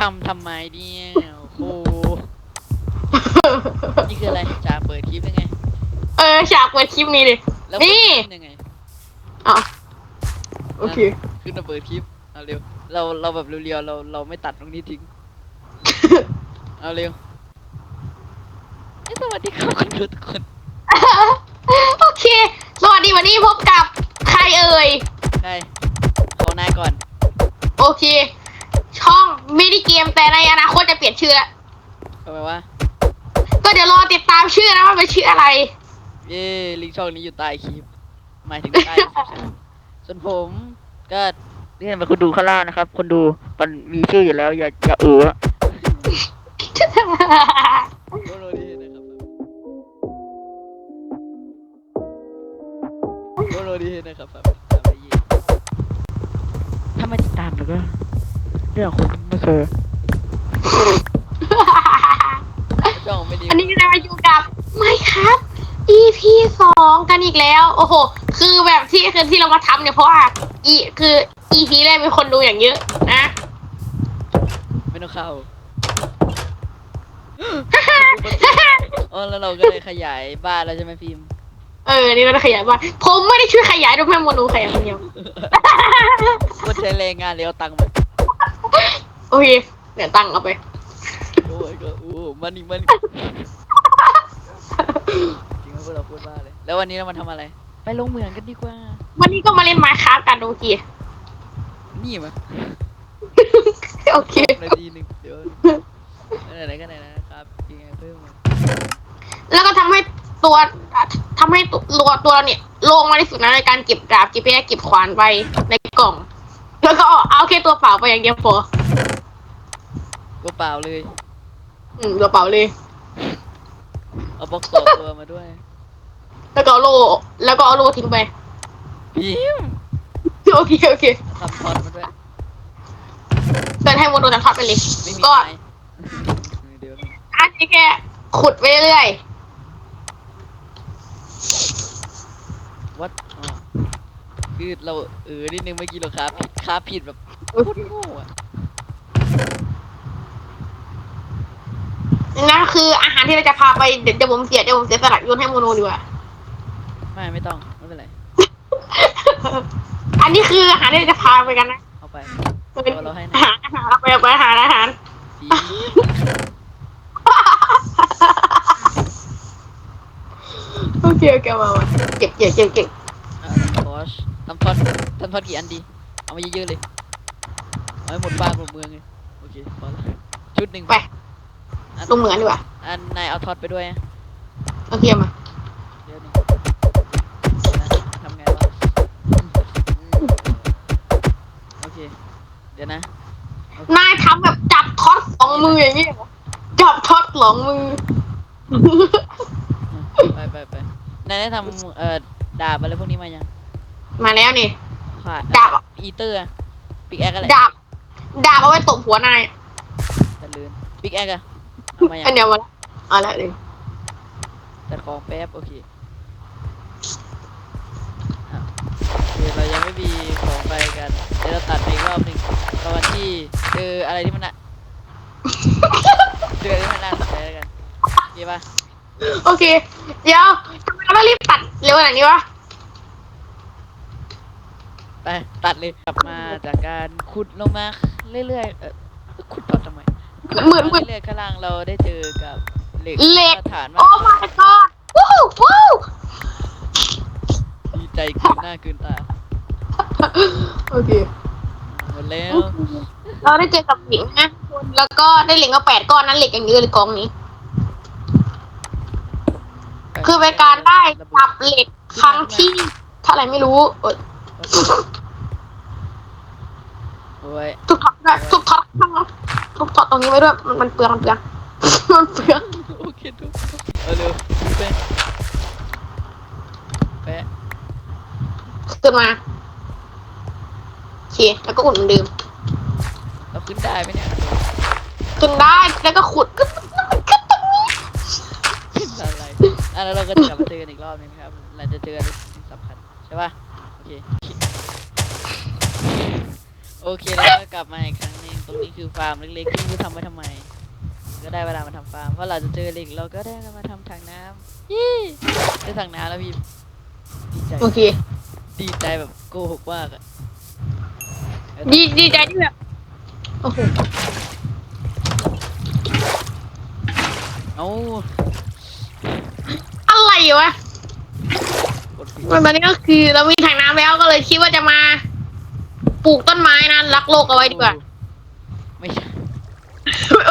ทำทำไมเนี่ยโอ้โหนี่คืออะไรจะเปิดคลิปยังไง เออฉากเปิดคลิปนี้ดิ แล้วนี่เปิดคลิปยังไงอะโอเค ขึ้นมาเปิดคลิปเอาเร็วเราเราแบบเรียวๆเราเราไม่ตัดตรงนี้ทิ้งเอาเร็วเอ้ยสวัสดีครับคุณดูทุกคนโอเค สวัสดีวันนี้พบกับใครเอ่ย ใช่ขอนายก่อน โอเค ช่องมินิเกมแต่ในอนาคตจะเปลี่ยนชื่อแล้วทำไมวะก็เดี๋ยวรอติดตามชื่อนะว่าเป็นชื่ออะไร เย้ลิงก์ช่องนี้อยู่ใต้คลิปหมายถึงใต้คลิปใช่ไหมส่วนผมก็นี่เห็นไหมคุณดูข้างล่างนะครับคนดูมันมีชื่ออยู่แล้ว อย่าอย่าเออโรดีนะครับโรดีนะครับแบบทำไปยี่ถ้าไม่ติดตามแล้วก็ เรื่องของคุณไม่เคยช่องไม่ดีอันนี้เราอยู่กับไม่ครับ EP สองกันอีกแล้ว โอ้โห คือแบบที่คือที่เรามาทำเนี่ยเพราะว่าอีคือ EP แรกมีคนดูอย่างเยอะนะไม่ต้องเข้าอ๋อแล้วเราก็เลยขยายบ้านแล้วใช่ไหมพิมพ์เออ นี่เราจะขยายบ้านผมไม่ได้ช่วยขยายด้วยแม่โมโนขยายคนเดียว คนใช้แรงงานเลยเอาตังค์มา โอเคเดี๋ยวตั้งเอาไป โอ้ยก็โอ้มันนี่มันจริงๆพวกเราพูดบ้าเลย แล้ววันนี้เรามาทำอะไร ไปลงเหมืองกันดีกว่า วันนี้ก็มาเล่นมาครับกันโอเคนี่มั้ยโอเค นาทีหนึ่งเดี๋ยวไหนๆก็ไหนๆนะครับยังไงเพิ่มมาแล้วก็ทำให้ตัวทำให้ตัวตัวเราเนี่ยโล่งมากที่สุดนะในการเก็บดาบเก็บแย่เก็บขวานไปในกล่อง แล้วก็เอาแค่ตัวเปล่าไปอย่างเดียวพอ ก็เปล่าเลย อืมตัวเปล่าเลย เอาบล็อกต่อตัวมาด้วยแล้วก็เอาโล่แล้วก็เอาโล่ทิ้งไป พิมพ์โอเคโอเคทำทอนมาด้วยเดินให้โมโดนทอดไปเลย ไม่มีก็ไม้เดี๋ยวนะอันนี้แค่ขุดไปเรื่อยวัดอ๋อคือเราเออนิดนึงเมื่อกี้เราค้าผิดค้าผิดแบบโคตรโง่อะ นั่นคืออาหารที่เราจะพาไปเดี๋ยวเดี๋ยวผมเสียเดี๋ยวผมเสียสละโยนให้โมโนดีกว่า ไม่ไม่ต้องไม่เป็นไร อันนี้คืออาหารที่เราจะพาไปกันนะเอาไปเป็นเอาเราให้นะอาหารอาหารเอาไปเอาไปอาหารอาหารพิมพ์โอเคโอเคมามาเก็บเก็บเก็บเก็บอ่าทำทอชทำทอดทำทอดกี่อันดี เอามาเยอะๆเลยเอาให้หมดบ้านหมดเมืองเลยโอเคพอละชุดหนึ่งไปอัน ลงเหมือนดีกว่า อันนายเอาทอดไปด้วยนะโอเคมาเดี๋ยวหนึงนะทำไงวะอืมโอเค เดี๋ยวนะ นายทำแบบจับท็อตสองมืออย่างนี้เหรอจับท็อตสองมือ ไปไปไปนายได้ทำเอ่อดาบอะไรพวกนี้มายังมาแล้วนี่ขาดดาบอะอีเตอร์อะปิกแอคอะไรดาบ ดาบเอาไว้ตบหัวนายจะลืมปิกแอคอะ เอามายัอันงเดียวมาแล้วเอาละเลยแต่ของแป๊บโอเคอะโอเคเรายังไม่มีของไปกัน เดี๋ยวเราตัดไปอีกรอบหนึ่งตอนที่เจออะไรที่มันอะเจออะไรที่มันน่าสนใจแล้วกันโอเคปะโอเค เดี๋ยวทำไมเราต้องรีบตัดเร็วขนาดนี้วะไปตัดเลยกลับมาจากการขุดลงมาเรื่อยๆเออขุดต่อทำไม เหมือนเหมือน เรื่อยๆข้างล่างเราได้เจอกับเหล็กเหล็กฐานโอ้มา my god วู้วู้ดีใจเกินหน้าเกินตาโอเค หมดแล้วเราได้เจอกับเหล็กนะแล้วก็ได้เหล็กมาแปดก้อนนั้นเหล็กอย่างเยอะเลยกองนี้ คือเป็นการได้จับเหล็กครั้งที่เท่าไหร่ไม่รู้เออโอ้ยทุกท็อตด้วยทุกท็อ ตทุกท็อตตรงนี้ไว้ด้วยมันมันเปลืองมันเปลือง มันเปลืองโอเคทุกเอาเร็วไปแปะขึ้นมาโอเคแล้วก็อุดเหมือนเดิมเราขึ้นได้ไหมเนี่ยขึ้นได้แล้วก็ขุดก็ขึ้นตรงนี้ขึ้นอะไรอะแล้วเราก็จะกลับมาเจอกันอีกรอบหนึงนะครับเราจะเจออะไรที่สำคัญใช่ป่ะโอเคโอเคแล้วก็กลับมาอีกครั้งหนึงต รงนี้คือฟาร์มเล็กๆที่ไม่รู้ทำไว้ทำไม ก็ได้เวลามาทำฟาร์มเพราะเราจะเจอเหล็กเราก็ได้มาทำถังน้ำยี่ได้ถังน้ำแล้วพี่ดีใจโอเค ดีใจแบบโกหกมากอะดีดีใจที่แบบโอ้โหเอาอะไรวะกดผิดมันตอนนี้ก็คือเรามีถังน้ำแล้วก็เลยคิดว่าจะมา ปลูกต้นไม้นะรักโลกเอาไว้ดีกว่าไม่ใช่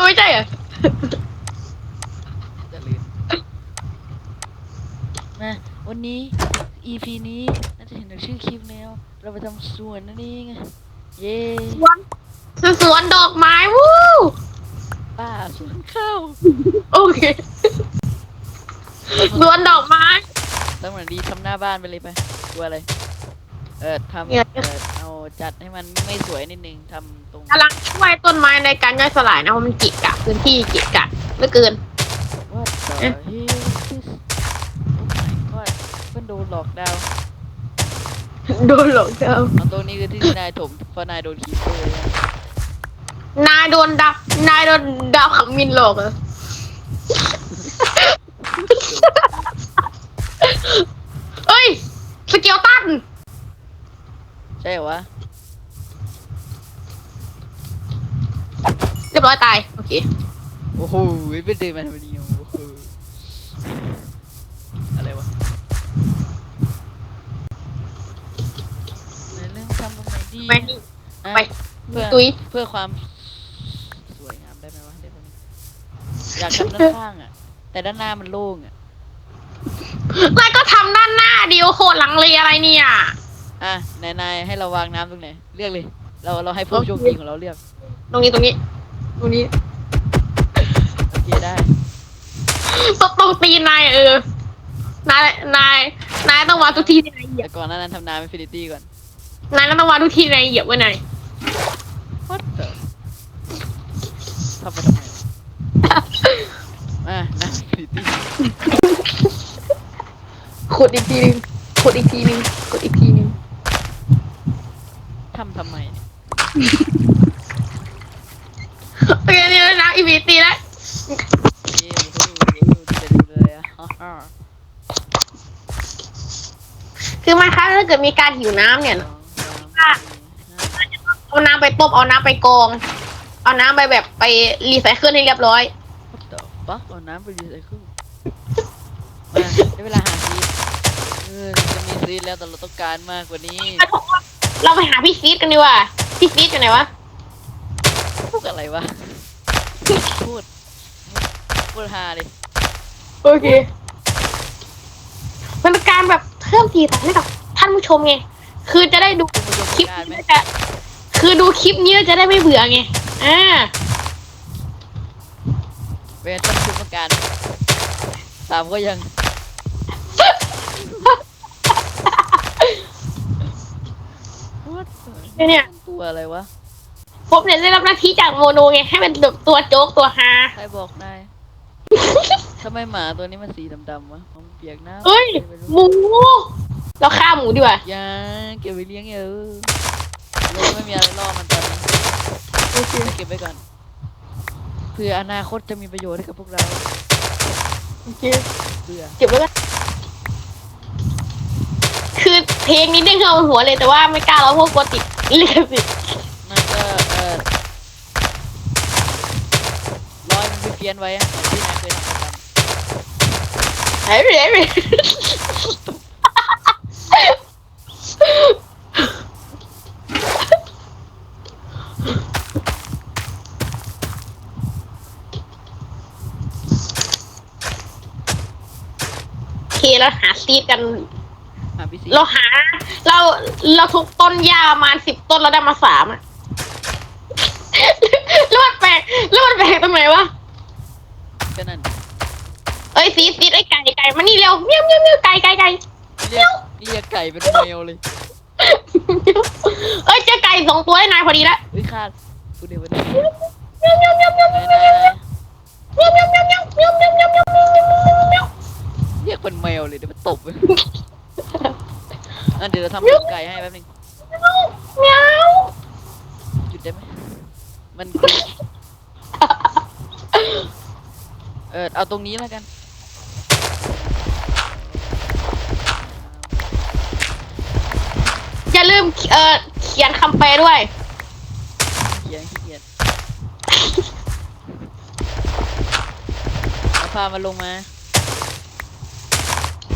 ไม่ใช่เหรอจะลืมนะวันนี้ EP นี้น่าจะเห็นจากชื่อคลิปแล้ว เราไปทำสวนนั่นเองอะเย้สวนสวนดอกไม้วู้ป้าสวนข้าวโอเคสวนดอกไม้ต้องเหมือนดีทำหน้าบ้านไปเลยไปกลัวอะไร เออทำเนี่ยเออเอาจัดให้มันไม่สวยนิดนึงทำตรงกำลังช่วยต้นไม้ในการย่อยสลายนะเพราะมันกิกะพื้นที่กิกะเหลือเกินว่าต่อเอ๊ะเฮ้ย this oh my god เพิ่นโดนหลอกดาวน์โดนหลอกเดิมเอาตรงนี้คือที่นายถมเพราะนายโดนคีเปอร์เลยนายโดนดาวนายโดนดาวขังมินหลอกเหรอเอ้ยสเกลตัน ใช่เหรอวะเรียบร้อยตาย โอเค โอ้โหไม่เดินมาทำไมเนี่ยโอ้โหอะไรวะในเรื่องทำตรงไหนดีไปอะไป เพื่อตุยเพื่อความ สวยงามได้ไหมวะเดี๋ยวแป๊บนึงอยากทำด้านข้างอะ แต่ด้านหน้ามันโล่งอะนายก็ทำด้านหน้าดิวโคตรหลังเลยอะไรเนี่ย อะนายนายให้เราวางน้ำตรงไหนเลือกเลย เราเราให้ผู้โชคดีของเราเลือกตรงนี้ตรงนี้ ตรงนี้โอเคได้ตรงตรงตีนนายเออนายนายนายต้องวางทุกที่ที่นายเหยียแต่บก่อนหน้านั้นทำน้ำอินฟินิตี้ก่อน นายต้องวางทุกที่ที่นายเหยียบไว้นาย What the ทำไปทำไมอะน้ำอินฟินิตี้ขุดอีกทีหนึงขุดอีกทีหนึงขุดอีกทีหนึง ทำทำไมเนี่ยโอเคเนี่ยนะอีวีตีแล้วเย้ดูดูดูดูดูเลยอะฮ่าฮ่าคือมันครับถ้าเกิดมีการหิวน้ำเนี่ยสองสามสี่ห้าเอาน้ำไปต้มเอาน้ำไปกรอง เอาน้ำไปแบบไปรีไซเคิลให้เรียบร้อย What the fuck เอาน้ำไปรีไซเคิลมาได้เวลาหาซีดเออจะมีซีดแล้วแต่เราต้องการมากกว่านี้ เราไปหาพี่ซีดกันดีกว่า พี่ซีดอยู่ไหนวะ พูดอะไรวะ พูด พูดฮาเลยโอเค มันเป็นการแบบเพิ่มสีสันให้กับท่านผู้ชมไง คือจะได้ดูคุณผู้ชมคลิปการไหมนี้จะคือดูคลิปนี้แล้วจะได้ไม่เบื่อไง อ่าเวรต้องชุดต้องการสามก็ยัง What the เนี่ยตัวอะไรวะผมเนี่ยได้รับหน้าที่จากโมโนไงให้เป็นแบบตัวโจ๊กตัวฮาใครบอกนายทำไมหมาตัวนี้มันสีดำๆวะมันเปียกน้ำเฮ้ยไม่หรู้มูเราฆ่าหมูดีกว่าอยังเก็บไปเลี้ยงเออเราไม่มีอะไรล่อมันตอนนี้จะเก็บไว้ก่อนเพื่ออนาคตจะมีประโยชน์ให้กับพวกเราโอเคเพื่อเก็บไว้เลยคือเพลงนี้เด้งเข้าหัวเลยแต่ว่าไม่กล้าร้องเพราะกลัวติด ลิขสิทธิ์มันก็เออร้อยมันไปเพี้ยนไว้อะเหมือนที่นายเคยทำประจำเฮ้ยเฮ้ยเฮ้ยโอเคแล้วหาซีดกันหา พี่สีเราหา เราเราทุกต้นหญ้าประมาณสิบต้นเราได้มาสามอะแล้วมันแปลกแล้วมันแปลกตรงไหนวะก็นั่นเอ้ยซีดซีดไอ้ไก่ไก่มานี่เร็วเมียวเมียวเมียวไก่ไก่ไก่ เรียกเรียกไก่เป็นแมวเลยเอ้ยเจอไก่สองตัวได้นายพอดีแล้ววิคาดกูเดี๋ยววันนี้เมียวเมียวเมียวเมียวเมียวนายนายนายเมียวเมียวเมียวเมียวเมียวเมียวเมียวเมียวเมียวเมียวเมียวเรียกเป็นแมวเลยเดี๋ยวมันตบเลย อันเดี๋ยวเราทำลูกไก่ให้แป๊บนึงเมียวหยุดได้ไหมมันเออเอาตรงนี้แล้วกันอย่าลืมเอ่อเขียนคำแปลด้วย เขียนขี้เขียนเอาพามาลงมา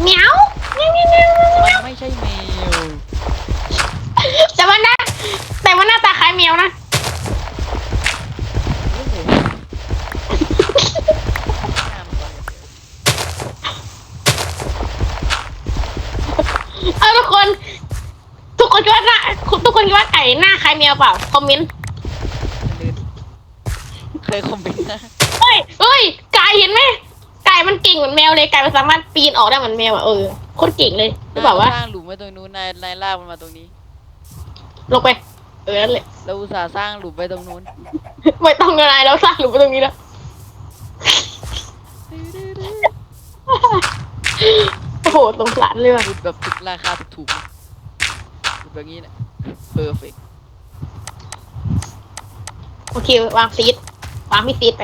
เมีเมียวเมียวเมียว ช่แมวแต่ว่าหน้าแต่ว่าหน้าตาคล้ายแมวนะ โอ้โหหน้ามันก่อนเดี๋ยวเออทุกคน ทุกคนคิดว่าหน้าทุกคนคิดว่าไก่หน้าคล้ายแมวเปล่าคอมเมนต์มันลื่นเคยคอมเมนต์นะเฮ้ยเฮ้ยไก่เห็นไหมไก่มันเก่งเหมือนแมวเลยไก่มันสามารถปีนออกได้เหมือนแมวอะเออโคตรเก่งเลยหรือเปล่าวะสร้างหลุ มไว้ตรงนู้นนายนายลากมันมาตรงนี้ ลงไป เออนั่นแหละ เราอุตส่าห์สร้างหลุมไว้ตรงนู้น ไม่ต้องอะไรเราสร้างหลุมไว้ตรงนี้แล้ว โอ้โหสงสารเลยว่ะขุดแบบถูกราคาถูกๆนะขุดแบบนี้แหละเพอร์เฟกโอเควางซีดวางพี่ซีดไป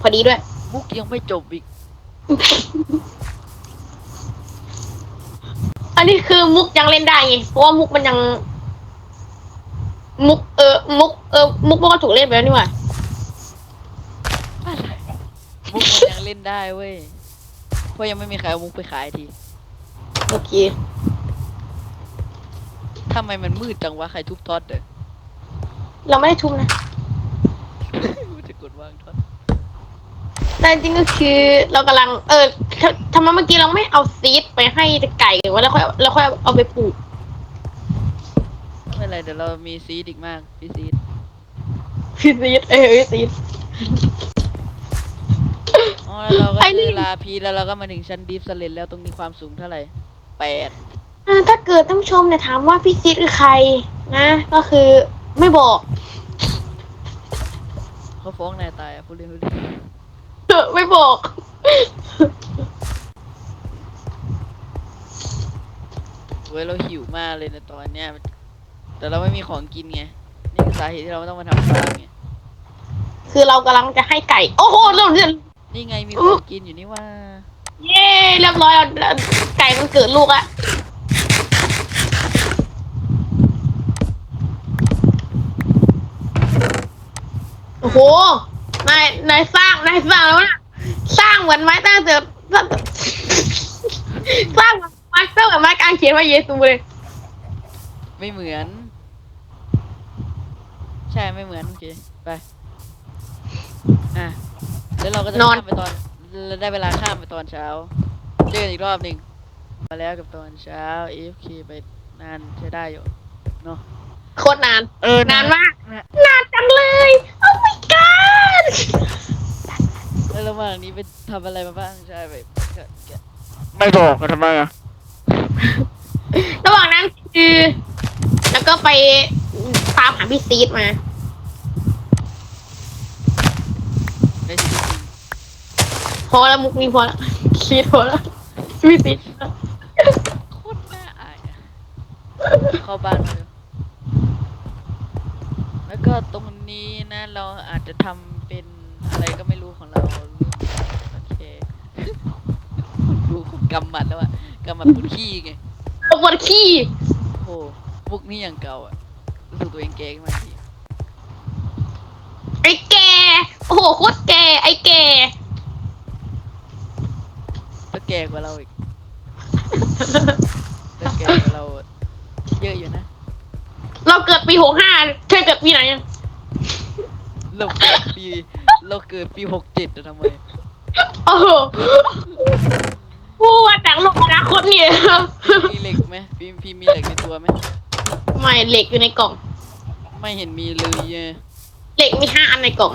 พอดีด้วยมุกยังไม่จบอีก อันนี้คือมุกยังเล่นได้ไงเพราะว่ามุกมันยัง มุกเออมุกเออมุกมันก็ถูกเล่นไปแล้วนี่หว่าอะไรมุกมันยังเล่นได้เว้ย เพราะยังไม่มีใครเอามุกไปขายทีโอเคทำไมมันมืดจังวะใครทุบท็อตเด้อเราไม่ได้ทุบนะจะกดวางท็อต แต่จริงๆก็คือเรากำลัง เออททำไมเมื่อกี้เราไม่เอาซีดไปให้ไก่หรือว่าแล้วค่อยแล้วค่อยเอาไปปลูก ไม่เป็นไรเดี๋ยวเรามีซีดอีกมากพี่ซีดพี่ซีดเออพี่ซีด อ๋อแล้วเราก็ไอ้นี่เจอลาพีแล้วเราก็มาถึงชั้นดีฟสเลนแล้วตรงนี้ความสูงเท่าไหร่แปดอ่าถ้าเกิดท่านผู้ชมเนี่ยถามว่าพี่ซีดคือใคร นะ ก็คือไม่บอก เขาฟ้องนายตายอะพูดเล่นพูดเล่น ไม่บอก เว้ยเราหิวมากเลยในะตอนเนี้ย แต่เราไม่มีของกินไง นี่คือสาเหตุที่เราต้องมาทำฟาร์มไง คือเรากำลังจะให้ไก่ โอ้โหเราเรียนนี่ไงมีของกินอยู่นี่ว่า เย้เรียบร้อยแล้วไก่มันเกิดลูกอะโอ้โห นายนายสร้างนายสร้างแล้วนะสร้างเหมือนไม้ตั้งแต่สร้างสร้างเหมือนไม้สร้างเหมือนไม้กางเขนพระเยซูเลย ไม่เหมือน ใช่ไม่เหมือนโอเคไปอะแล้วเราก็จะนอนข้ามไปตอนเราได้เวลาข้ามไปตอนเช้าเจอกันอีกรอบหนึ่งมาแล้วกับตอนเช้า AFK ไปนานใช้ได้อยู่เนาะโคตรนาน เออนานมากนะนานจังเลย โอ้ my god แล้วระหว่างนี้ไปทำอะไรมาบ้างใช่ไปก็ก็ไม่บอกทำไมอะระหว่างนั้นคือ แล้วก็ไปตามหาพี่ซีดมาในชีวิตจริงพอแล้วมุกนี้พอแล้วคิดพอแล้วพี่ซีดโคตรน่าอายอะเข้าบ้านมาเร็วแล้วก็ตรงนี้นะเราอาจจะทำ เป็นอะไรก็ไม่รู้ของเราโอเคดูคนกำหมัดแล้วอะกำหมัดปุดขี้ไงปวดขี้โอ้โหมุกนี่อย่างเก่าอะรู้สึกตัวเองเก่งมากทีไอ้แกโอ้โหโคตรแกไอ้แกแล้วแก่กว่าเราอีกแล้วแก่กว่าเราเยอะอยู่นะ เราเกิดปีหกห้าเธอเกิดปีไหนอะ เราเกิดปีเราเกิดปีหกเจ็ดทำไมโอ้โหพูดว่าจากโลกอนาคตเนี่ยมีเหล็กไหมพี่พี่มีเหล็กในตัวไหมไม่เหล็กอยู่ในกล่อง ไม่เห็นมีเลยเยเหล็กมีห้าอันในกล่อง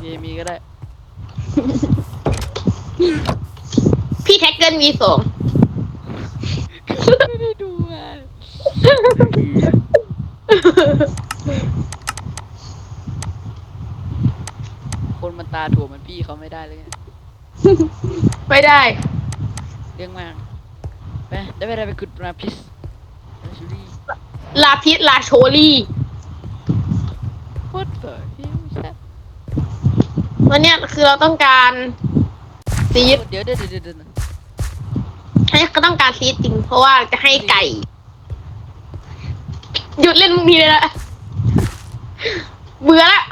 เยมีก็ได้ พี่แท็กเกิลมีสองไม่ได้ดูอะคนมันตาถั่วเหมือน พี่เขาไม่ได้เลยไงไม่ได้ เรื่องมากไปได้เวลาไปขุดปลาพิสปลาชูรี่ ลาพิษลาโชลี่ What the hell is that วันเนี้ยคือเราต้องการซีดเดี๋ยวเดี๋ยวเดี๋ยวเดี๋ยวเดี๋ยวให้ก็ต้องการซีดจริง เพราะว่าจะให้ไก่ หยุดเล่นมุกนี้เลยนะเบื่อละ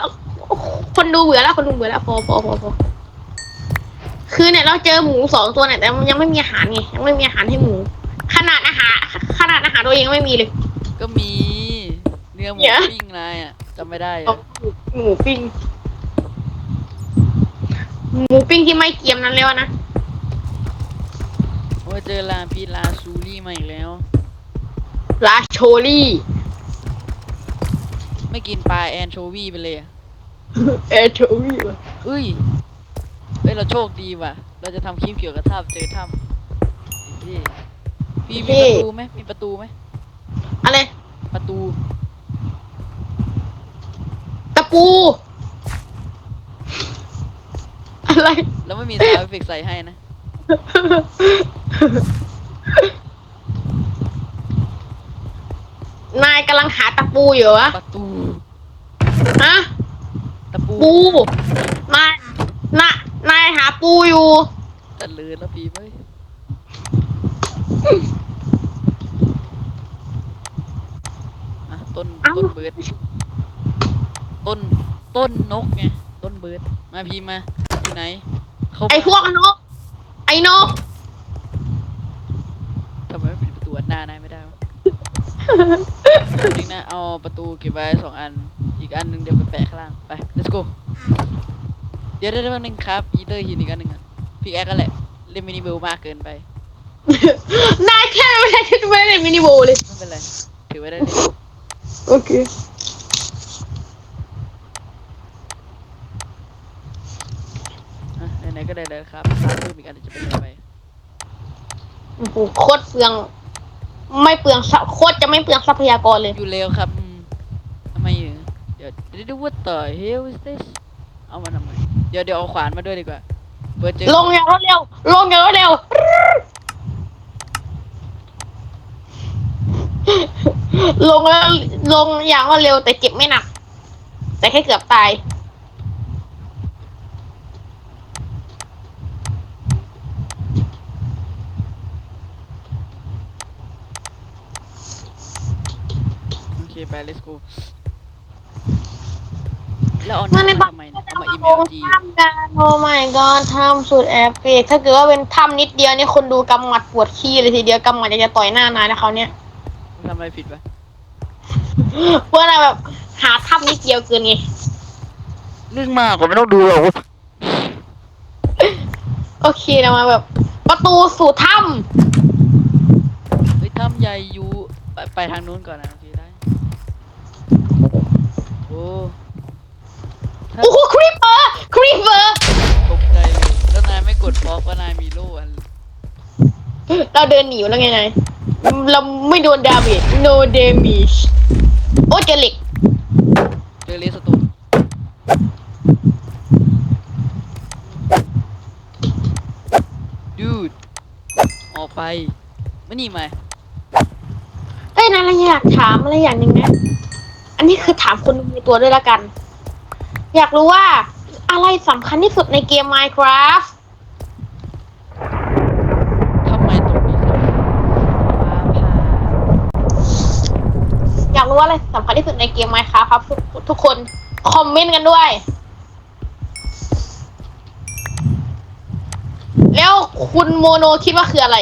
คนดูเบื่อละคนดูเบื่อละพอพอพอพอคือเนี่ยเราเจอหมูสองตัวเนี่ยแต่มันยังไม่มีอาหารไงยังไม่มีอาหารให้หมู ขนาดอาหารขนาดอาหารตัวเองยังไม่มีเลย ก็มีเนื้อหมูเนี่ยปิ้งนายอะจำไม่ได้เอาอะหมูปิ้งหมูปิ้งที่ไม่เกรียมนั้นแล้วนะโอ้ยเจอลาพีลาซูรี่มาอีกแล้ว ลาโชลี่ ไม่กินปลาแอนโชวีไปเลยอะ เอโชลี่วะเอ้ยเฮ้ยเราโชคดีว่ะ เราจะทำคลิปเกี่ยวกับถ้ำเจอถ้ำพี่พี่มีประตูไหมมีประตูไหมอะไร ประตู ตะปู อะไร แล้วไม่มีซาวด์เอฟเฟกต์ใส่ให้นะ นายกำลังหาตะปูอยู่วะประตู ฮะ ตะปูปูนายนายนายหาปูอยู่ ตะลือแล้วพี่เว้ยอะต้นเอ้า ต้นเบิร์ดต้นต้นนกไงต้นเบิร์ดมาพี่มาอยู่ไหนเข้าไอพวกนก ไอ้นก ทำไมไม่ปิดประตูอันหน้านายไม่ได้วะจริงนะเอาประตูเก็บไว้สองอัน อีกอันหนึ่งเดี๋ยวไปแปะข้างล่างไป let's go เดี๋ยวเดี๋ยวเดี๋ยวแป๊บนึงครับอีเตอร์หินอีกอันหนึ่งอะพี่แอ๊กก็แหละเล่นมินิเบลมากเกินไปนายแค่ไม่ได้ชุดไม่ได้มินิโบเลย ไม่เป็นไรถือไว้ได้เลยโอเค อะไหนๆก็ได้เลยครับสร้างเพิ่มอีกอันจะเป็นอะไรไปโอ้โหโคตรเปลือง ไม่เปลืองทรัพย์โคตรจะไม่เปลืองทรัพยากรเลย อยู่เร็วครับอืมทำไมอยู่ เดี๋ยวเดี๋ยวดูว่าต่อ hell is this เอามาทำไมเดี๋ยวเดี๋ยวเอาขวานมาด้วยดีกว่าเปิดเจอลงอย่างรวดเร็ว ลงอย่างรวดเร็ว ลงแล้วลงอย่างรวดเร็วแต่เจ็บไม่หนัก แต่แค่เกือบตาย โอเคไป let's go แล้วเอามันในน้ำมาบัทำงไมเนี่ยเอามาลอีเมลงจีถ้ำกันโอ้ my god ถ้ำสุดแอปเปิกถ้าเกิดว่าเป็นถ้ำนิดเดียวนี่คนดูกำหมัดปวดขี้เลยทีเดียวกำหมัดอยากจะต่อยหน้านายนะเขาวเนี่ยทำอะไรผิดปะเพื่อนายแบบหาถ้ำนิดเดียวเกินไงเรื่องมากกว่าไม่ต้องดูหรอกโอเคนะมาแบบ ประตูสู่ถ้เฮ้ยถ้ำใหญ่อยู่ไปไปทางนู้นก่อนนะโอเคได้โอ้ำ ถ้าโอ้โหครีปเปอร์ครีปเปอร์ตกใจเลยแล้วนายไม่กดฟอกว่านายมีโล่อันเราเดินหนีแล้วไงนายเราไม่โดนดาเมจ no damage โอ้เจอเหล็กเจอเลสตูนดูดออกไปไม่นี่มาเอ้ยนายเราอยากถามอะไรอย่างหนึ่งนะ อันนี้คือถามคนมีตัวด้วยละกัน อยากรู้ว่าอะไรสำคัญที่สุดในเกม Minecraft ทำไมตรงนี้ครับฟ้าผ่าอยากรู้ว่าอะไรสำคัญที่สุดในเกม Minecraft ครับทุกทุกคนคอมเมนต์กันด้วย แล้วคุณโมโนคิดว่าคืออะไร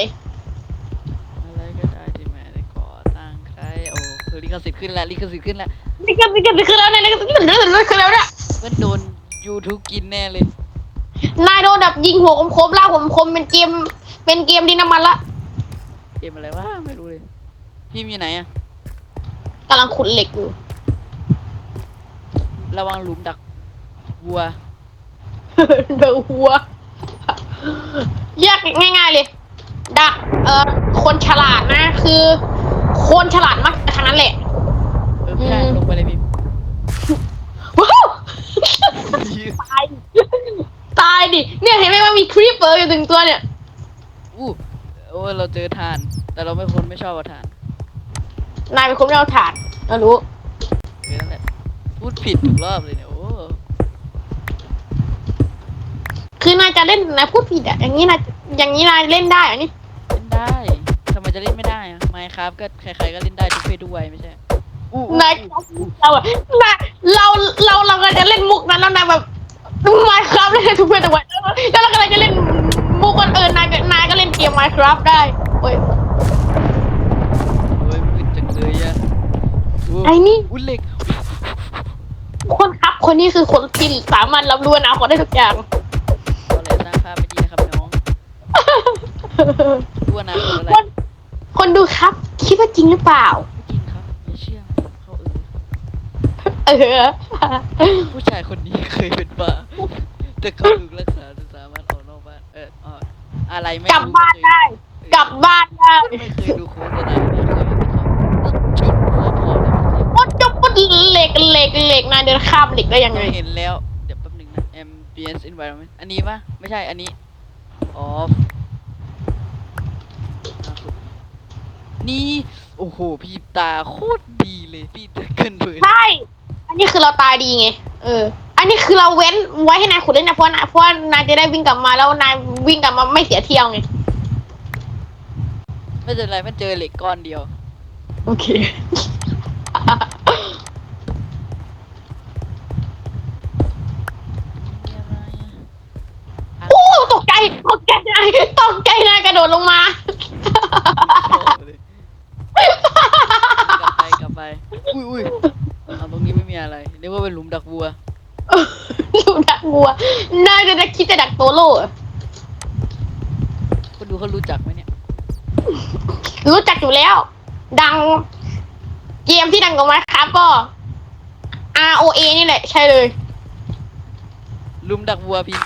อะไรก็ได้ที่แม่ได้ก่อตั้งใครโอ้คือลิขสิทธิ์ขึ้นแล้วลิขสิทธิ์ขึ้นแล้วนี่ก็นี่ก็นี่คือแล้วเนี่ยนี่ก็นี่ก็นี่คือแล้วเนี่ย เพื่อนโดน YouTube กินแน่เลย นายโดนแบบยิงหัวคมๆล่ากหัวคมๆเป็นเกม เป็นเกมดินน้ำมันละเกมอะไรวะไม่รู้เลยพิมพ์อยู่ไหนอะกำลังขุดเหล็กอยู่ ระวังหลุมดักวัว เดาหัวแยกง่ายๆเลยดักเอ่อคนฉลาดนะ คือ คนฉลาดมักจะทางนั้นแหละ เออไม่ใช่อืมลงไปเลยพิมพ์ว้าว ตาย ตายดิ เนี่ยเห็นไหมว่ามีครีปเปอร์อยู่ถึงตัวเนี่ย อู้โอ้ยเราเจอทาน แต่เราไม่คนไม่ชอบเอาทานนายเป็นคนไม่เอาถาดเรารู้ เออนั่นแหละพูดผิดทุกรอบเลยเนี่ยโอ้คือนายจะเล่นนายพูดผิดอะอย่างนี้นายอย่างนี้นายเล่นได้อันนี้ เล่นได้ทำไมจะเล่นไม่ได้อะไมครับก็ใครๆก็เล่นได้ทุกเพศทุกวัยไม่ใช่อู้อู้ นายเราอะนายเราเราเราก็จะเล่นมุกนั้นแล้วนายแบบไมครับเล่นได้ทุกเพศทุกวัยแล้วแล้วเราก็เลยจะเล่นมุกกันเออนายก็นายก็เล่นเกมไมครับได้โอ้ยโอ้ยมึนจังเลยอะอู้ไอ้นี่ อุ้ยเหล็กคนครับคนนี้คือคนที่สามารถรับรู้อนาคตได้ทุกอย่างตอนแรกสร้างภาพไม่ดีนะครับน้องรู้อนาคตอะไรคนคนดูครับ คิดว่าจริงหรือเปล่า ไม่จริงครับไม่เชื่อเขา เออเออ ผู้ชายคนนี้เคยเป็นบ้าแต่เขาถูกรักษาจนสามารถออกนอกบ้านเออออกอะไรไม่กลับรู้บ้านได้ กลับบ้านได้ไม่เคยดูโค้ดอะไรไม่เคยเห็นเขาชุดหัวพอเลยมดจะปุดเหล็กเหล็กเหล็กนายเดินข้ามเหล็กได้ยังเคไงยเห็นแล้ว เดี๋ยวแป๊บหนึงนะ ambience environment อันนี้ปะไม่ใช่อันนี้อ๋อนี่ โอ้โห พี่ตาโคตรดีเลย พี่ตาเกินเปิดใช่ อันนี้คือเราตายดีไง เออ อันนี้คือเราเว้นไว้ให้นายขุดเล่นนะเพราะนายเพราะว่านายจะได้วิ่งกลับมาแล้วนายวิ่งกลับมาไม่เสียเที่ยวไง ไม่เป็นไรมันเจอเหล็กก้อนเดียว โอเคมีอะไรอะโอ้ตกใจตกใจนายตกใจนายกระโดดลงมาชอบเลยกลับไปกลับไป อุ้ยอุ้ยเอาต รงนี้ไม่มีอะไรเรียกว่าเป็นหลุมดักวัว ดูดักวัวนายจะได้คิดจะดักโตโร่เหรอคนดูเขารู้จักไหมเนี่ย รู้จักอยู่แล้ว ดัง เกมที่ดังกว่าไม้ครับก็ R O A นี่แหละ ใช่เลย หลุมดักวัวพี่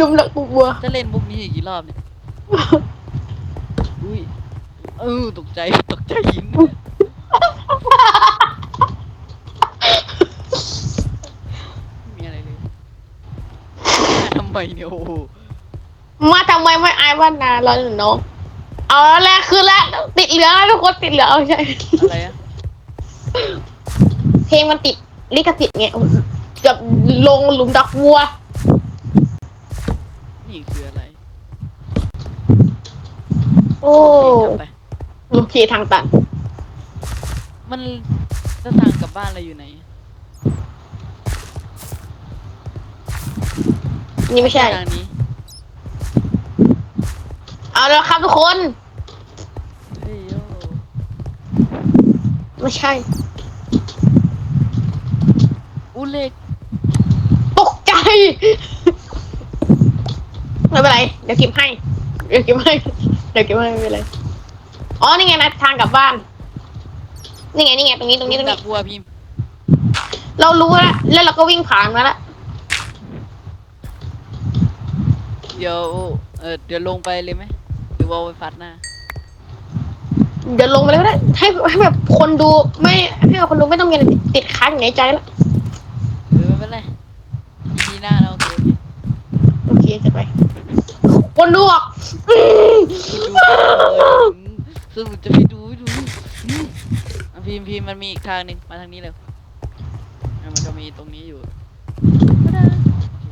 ลุมดักวัว จะเล่นมุกนี้อีกกี่รอบเนี่ย อุ้ยเออตกใจตกใจหินเนี่ย ไม่มีอะไรเลยมาทำไมเนี่ยโอ้โหมาทำไมไม่อายว่านานเราหนึ่งน้องเอาแล้วแรกคือแล้วติดเหลืองแล้วทุกคนติดเหลืองเอาใช่อะไรอะเพลงมันติดลิขสิทธิ์ไงเกับลงหลุมดักวัว นี่คืออะไรโอ้โอเคกลับไป โอเคทางตัน มันแล้วทางกลับบ้านเราอยู่ไหน นี่ไม่ใช่ ทางนี้เอาแล้วครับทุกคน เฮ้ยโยไม่ใช่ อุเล็กตกใจ ไม่เป็นไร เดี๋ยวเก็บให้ เดี๋ยวเก็บให้ เดี๋ยวเก็บให้ไม่เป็นไร อ๋อ นี่ไงนะทางกลับบ้าน นี่ไงนี่ไงตรงนี้ตรงนี้ตรงดันี้ กวัวพิมพ์เรารู้แล้วแล้วเราก็วิ่งผ่านมาแล้วเดี๋ยวเออเดี๋ยวลงไปเลยไหมหรือว่าเอาไปฟัดหน้าเดี๋ยวลงไปเลยก็ได้ให้ให้แบบคนดูไม่ให้แบบคนดูไม่ต้องมีอะไรติดติดค้างอยู่ในใจแล้วเออไม่เป็นไรดีหน้าเราโอเคโอเคจะไป คนดูอะอืมสรุปจะไปดูไปดูอืมอะ พิมพ์พิมพ์มันมีอีกทางหนึ่งมาทางนี้เร็วอะมันก็มีตรงนี้อยู่ตะดาโอเค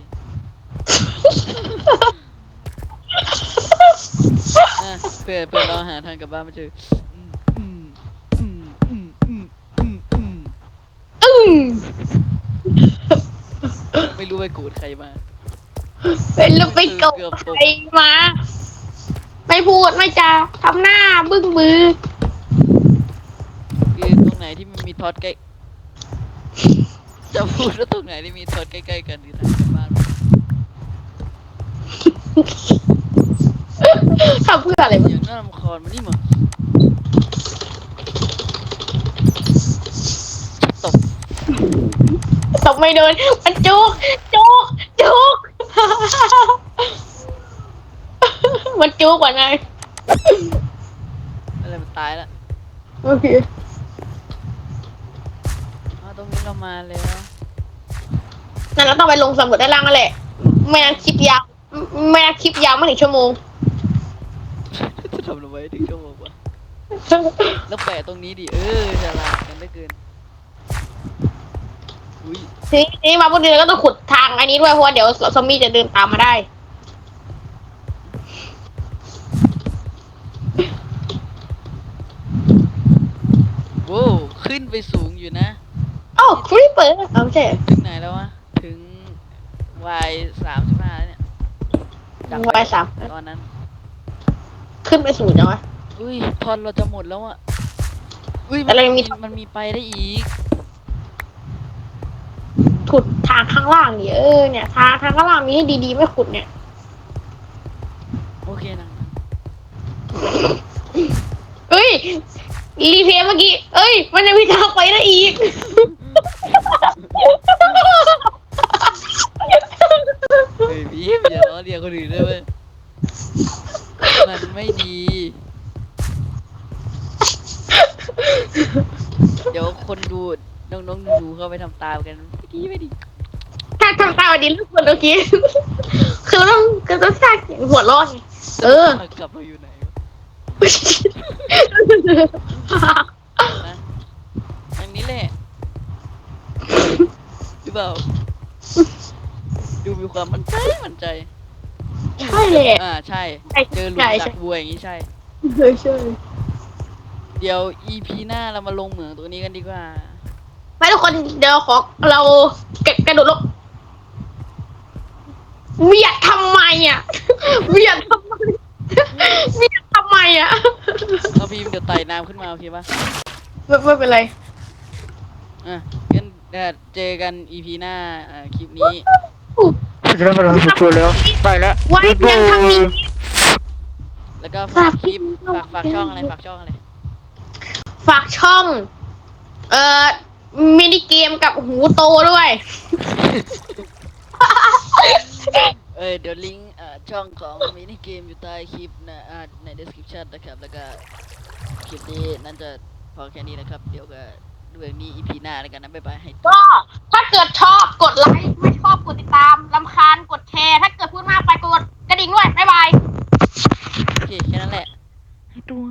อะเผื่อเผื่อเราหาทางกลับบ้านไม่เจออืมอืมอืมอืมอืมอืมอืมไม่รู้ไปกูดใครมา เป็นลูกไปกบใครมา ไม่พูดไม่จาทำหน้าบึ้งมือคือตรงไหน ที่มันมีท็อตใกล้จะพูดว่าตรงไหนที่มีท็อตใกล้ๆกันหรือทางกลับบ้านวะทำเพื่ออะไรวะอย่างน่ารำคาญมันนี่มั้งตบตบไม่โดนมันจุกจุกจุกมันจุกกว่านายอะไรมันตายละโอเคอ้าวตรงนี้ เรามาแล้ว นั่นเราต้องไปลงสำรวจด้านล่างนั่นแหละไม่งั้นคลิปยาวไม่งั้นคลิปยาวไม่ถึงชั่วโมง จะทำลงไว้ถึงชั่วโมงวะแล้วแปะตรงนี้ดิเออฉลาดกันเหลือเกินอุ้อุ้ยทีนี้ทีนี้มาพวกเดือนก็ต้องขุดทางอันนี้ด้วยเพราะว่าเดี๋ยวซอมบี้จะเดินตามมาได้ โว้วขึ้นไปสูงอยู่นะ โอ้ครีปเปอร์เอาไม่ใช่ถึงไหนแล้ววะ ถึงวายสามสิบห้าเนี่ยจำวายสามตอนนั้น ขึ้นไปสูงจังวะ อุ้ยทอนเราจะหมดแล้วอะ อุ้ยแต่เรายังมีมันมีไปได้อีกขุดทางข้างล่างดิเออเนี่ยทางทางข้างล่างมีให้ดีๆไม่ขุดเนี่ย โอเคนะเอ้ยรีเพย์เมื่อกี้ เอ้ย มันยังมีทางไปได้อีก เฮ้ยพี่อย่าล้อเลียนคนอื่นด้วยเว้ยมันไม่ดี เดี๋ยวคนดูน้องๆดูเข้าไปทำตามกันไม่ดีไม่ดีถ้าทำตามวันนี้ลูกคนเมื่อกี้ คือต้องคือต้องสร้างเสียงหัวเร้อนไงเออ กลับมาอยู่ไหนวะนะอันนี้แหละห รือเปล่า ดูมีความมั่นใจมั่นใจ ใช่แหละ อ่าใช่ ใช่เจอหลุมใช่ดัใช่กบัวอย่างนี้ใช่ ใช่ใช่เดี๋ยว EP หน้าเรามาลงเหมืองตัวนี้กันดีกว่าไม่ทุกคนเดี๋ยวขอเราเก็บกระโดดลงเวียดทำไมอะเวียดทำไมเวียดทำไมอะเราพิมพ์เดี๋ยวไต่น้ำขึ้นมาโอเคปะไม่ไม่เป็นไร อะงั้น เดี๋ยวเจอกัน EP หน้าอ่าคลิปนี้จะได้มาลงสุดแล้วไปแล้วไว้ยังทำนี้ แล้วก็ฝากคลิปฝากฝากช่องอะไรฝากช่องอะไร ฝากช่อง เอ่อ มินิเกมกับหูโตด้วย เออเดี๋ยวลิงก์อ่าช่องของมินิเกมอยู่ใต้คลิปนะอ่าใน description นะครับ แล้วก็คลิปนี้นั่นจะพอแค่นี้นะครับ เดี๋ยวก็ ดูอย่นี้อีพีหน้าแล้วกันนะบ๊ายบายให้ก็ถ้าเกิดชอบกดไลค์ไม่ชอบกดติดตามลำคาญกดแชร์ ถ้าเกิดพูดมากไปกดกระดิ่งด้วยบ๊ายบาย โอเคแค่นั้นแหละ ให้ตัว